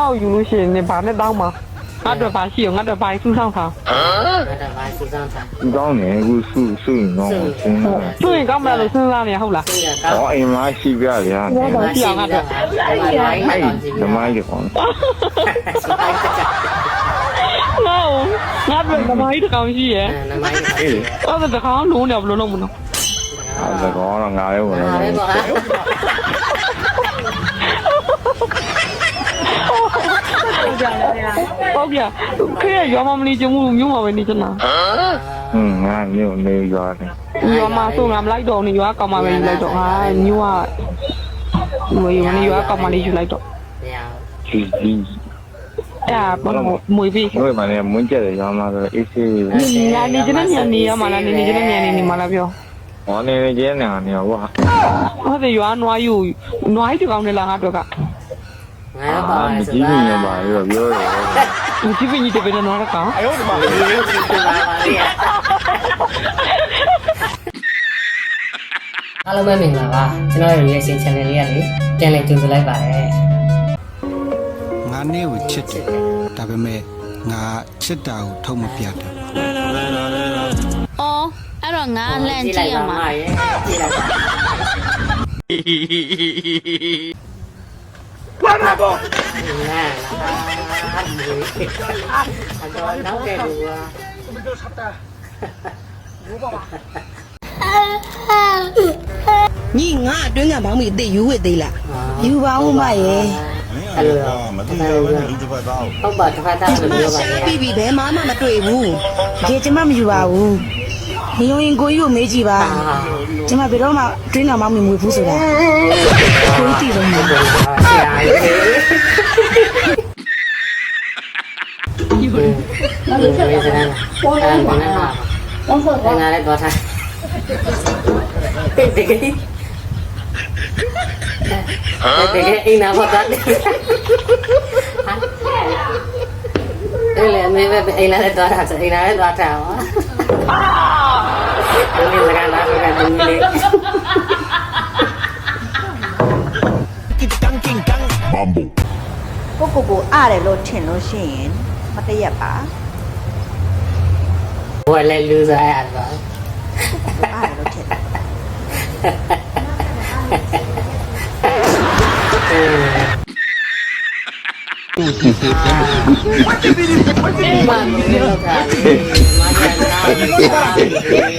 အောက်ယူလို့ရှိရင်နေဘာနဲ့တောင်းမှာငါတို့ဘာရှိရောငါတို့ဘာစူးဆောင်ထားငါတဘာစူးစမ်းတာဒီကောင်းနေအခုစုစုရင်တော့စဉ်းစားသူ့ရင်ကောင်းမလားလို့စဉ်းစားနေဟုတ်လားစင်ကကောင်းဟောအိမ်မရှိပြဗျာဘာဘာရှိအောင်ငါတို့အဲ့ဒီဓမ္မကြီးကောင်းငါငါတို့ဘာကြီးတကောင်ရှိရဲ့နမိုင်းအေးအဲ့ဒါတကောင်လုံးနေဘယ်လိုလုပ်မလို့အဲ့ဒါကောင်းတော့ငါလည်းဝင်ဟာလာလေတယ်ကွာ ဟုတ်ပြခေရရွာမမနေချင်ဘူးမြို့မှာပဲနေချင်တာဟွန်းငါမျိုးနေရတယ်ရွာမှာဆိုငါမလိုက်တော့နေရွာကောင်မပဲယူလိုက်တော့ဟာမြို့ကမွေနေရွာကောင်မလေးယူလိုက်တော့မရကြီးကြီးအဲ့ဒါမွေပြီးတို့မှလည်းမွန်းကျက်တယ်ရောင်းလာဆိုအေးဆေးညာနေချင်တဲ့ညနေရမှာလားနေနေချင်တဲ့ညနေနေမှာလားပြောဟောနေနေကျနေနေဟောဟုတ်တယ်ရွာနွားယူနွားကြီးတကောင်နေလားငါတို့က ငါတော့ပါအာမဆိုကြီးတော့နေပါရောပြောတယ်ဒီပင်ကြီးတပင်နွားတကောင်အားလုံးပဲမင်္ဂလာပါကျွန်တော်ရဲ့ reaction channel လေးကနေပြန်လည်ကြိုဆိုလိုက်ပါတယ်ငါနဲ့ကိုချစ်တယ်ဒါပေမဲ့ငါချစ်တာကိုထုတ်မပြတ်တယ်အော်အဲ့တော့ငါလှန်ကြည့်ရမှာ ရဲ့ကြည့်လိုက်ပါဘာတော့နာအာမွေအတော့တော့တဲ့လူကညီငါအတွင်းကဘောင်းမီအစ်ယူဝစ်သေးလားယူပါဦးမရဲ့အဲ့လိုမသိဘူးဟုတ်ပါတစ်ခါတောင်းလို့ပြောပါလေပြီးပြီဘယ်မှမမတွေ့ဘူးဒီကျမမယူပါဘူး နေရင်ကိုကြီးကိုမေးကြည့်ပါကျမဘယ်တော့မှအတွင်းကဘောင်းမီမွေဘူးဆိုတာကိုကြီးတည်လို့မဟုတ်ဘူးဆရာကြီးဘာလို့ဖြစ်လဲပေါ်လာပေါ်လာတော့ဆိုတော့ငါလည်းတော့ထားတကယ်တကယ်အိမ်နာမတော်တယ်အဲ့လေအမေပဲအိမ်လာလည်းတော့ထားဆိုအိမ်လာလည်းတော့ထားပါ အမေစကားလာဆိုတဲ့ဒီလေးကိုကိုကိုအားတယ်လို့ထင်လို့ရှိရင်မတရက်ပါဘယ်လဲလူစားရတော့ကိုအားတယ်လို့ထင်တယ် ဘာလို့လဲကမာယာနာ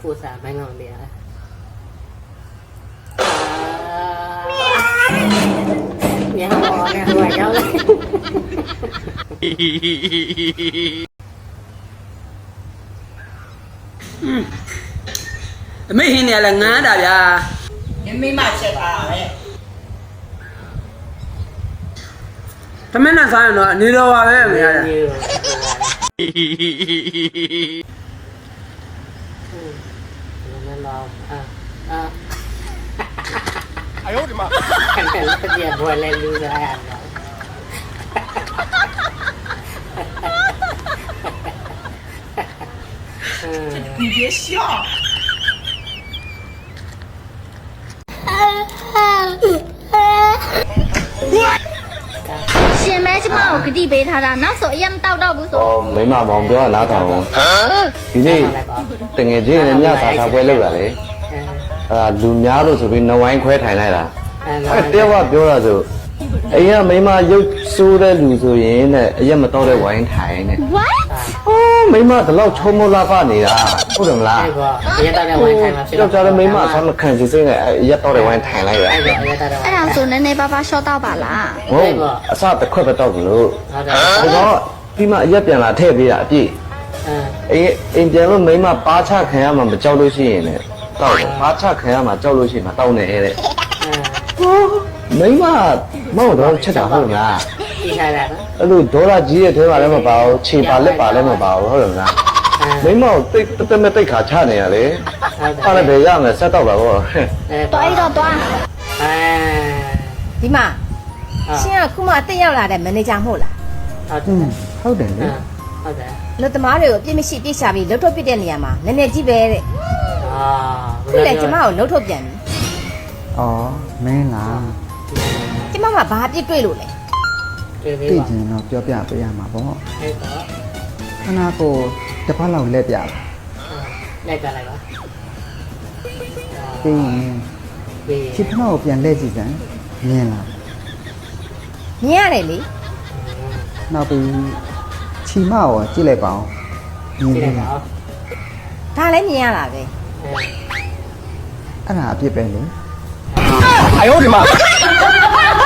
ကိုစားမင်းအောင်လေညောင်းတော့ငါတို့ရောက်လာအမေဟင်းနေရလဲငန်းတာဗျာမိမချက်တာပဲ တမင်းနဲ့စားရင်တော့အနေတော်ပါပဲအမေရတယ် 哎呦我的妈！看看这姐不来溜达呀！你别笑 ရှင်မဲကျမကိုဂတိပေးထားတာနောက်ဆိုအရင်တောက်တော့ဘူးဆိုဟောမိမမောင်ပြောတာနားထောင်ဒီနေ့တငယ်ချင်းနဲ့ညစာစားပွဲလုပ်တာလေအဲဒါလူများလို့ဆိုပြီးနဝိုင်းခွဲထိုင်လိုက်တာအဲတယောက်ကပြောတာဆို အိမ်ကမိမရုပ်ဆိုးတဲ့လူဆိုရင်တဲ့အရက်မတော့တဲ့ဝိုင်းထိုင်တဲ့ What အိုးမိမဒီလောက်ချုံမလာပါနေတာဟုတ်တယ်မလားအဲ့တော့အရက်တာတဲ့ဝိုင်းထိုင်မှာဖြစ်တော့ကြောက်ကြတယ်မိမအဆမ်းမခံစီစိမ့်နဲ့အရက်တော့တဲ့ဝိုင်းထိုင်လိုက်ရအဲ့တော့အရက်တာတဲ့ဝိုင်းအဲ့ဒါဆိုနည်းနည်းပါးပါးရှော့တော့ပါလားဟုတ်အစတစ်ခွက်ပဲတော့ဘူးလို့ဟုတ်တယ်ဟိုတော့ပြီးမှအရက်ပြန်လာထည့်ပေးတာအပြည့်အေးအိမ်ပြန်လို့မိမပါချခံရမှာမကြောက်လို့ရှိရင်လည်းတောက်ပါချခံရမှာကြောက်လို့ရှိရင်မတောက်နဲ့တဲ့ဟိုမိမ မဟုတ်တော့ချက်တာဟုတ်လားဒီစားတာပါအဲ့လိုဒေါ်လာကြီးရဲ့အဲမှာလည်းမပါဘူးခြေပါလက်ပါလည်းမပါဘူးဟုတ်တယ်မလားမိမောက်တိတ်တက်တက်နဲ့တိတ်ခါချနေရလေအားလည်းပဲရမယ်ဆက်တော့လာပေါ့တော်အေးတော့တော်အဲဒီမှာရှင်ကခုမှအသက်ရောက်လာတဲ့မန်နေဂျာမဟုတ်လားဟုတ်တယ်လေဟုတ်တယ်လူသမားတွေကိုအပြစ်မရှိပြစ်ရှာပြီးလှုပ်ထုတ်ပစ်တဲ့နေရာမှာနည်းနည်းကြည့်ပဲတဲ့အာခုလည်းကျမကိုလှုပ်ထုတ်ပြန်ပြီအော်မင်းလား ကျမကဘာအပြစ်တွေ့လို့လဲတွေ့ပြီသိပါချင်တော့ပြောပြပေးရမှာပေါ့အဲ့တော့ခဏကိုတစ်ဖက်လောက်လက်ပြပါလိုက်ကြလိုက်ပါပြီးရင်ပြီးချစ်ဖနောကိုပြန်လဲကြည့်စမ်းမြင်လားမြင်ရတယ်လေနောက်ပြီးချီမရောကြည့်လိုက်ပါဦးမြင်ကြည့်လလိုက်ယ်ပါဒါလည်းမြင်ရတာပဲအဲ့ဒါအပြစ်ပဲလေ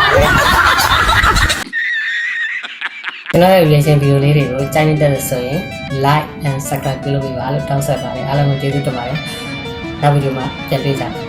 ကျွန်တော်ရဲ့ relation video လေးတွေကိုကြိုက်နေတဲ့ဆိုရင် like and subscribe ပြုလုပ်ပေးပါလို့တောင်းဆိုပါတယ်အားလုံးကိုကျေးဇူးတင်ပါတယ်နောက်ဗီဒီယိုမှာပြန်တွေ့ကြပါ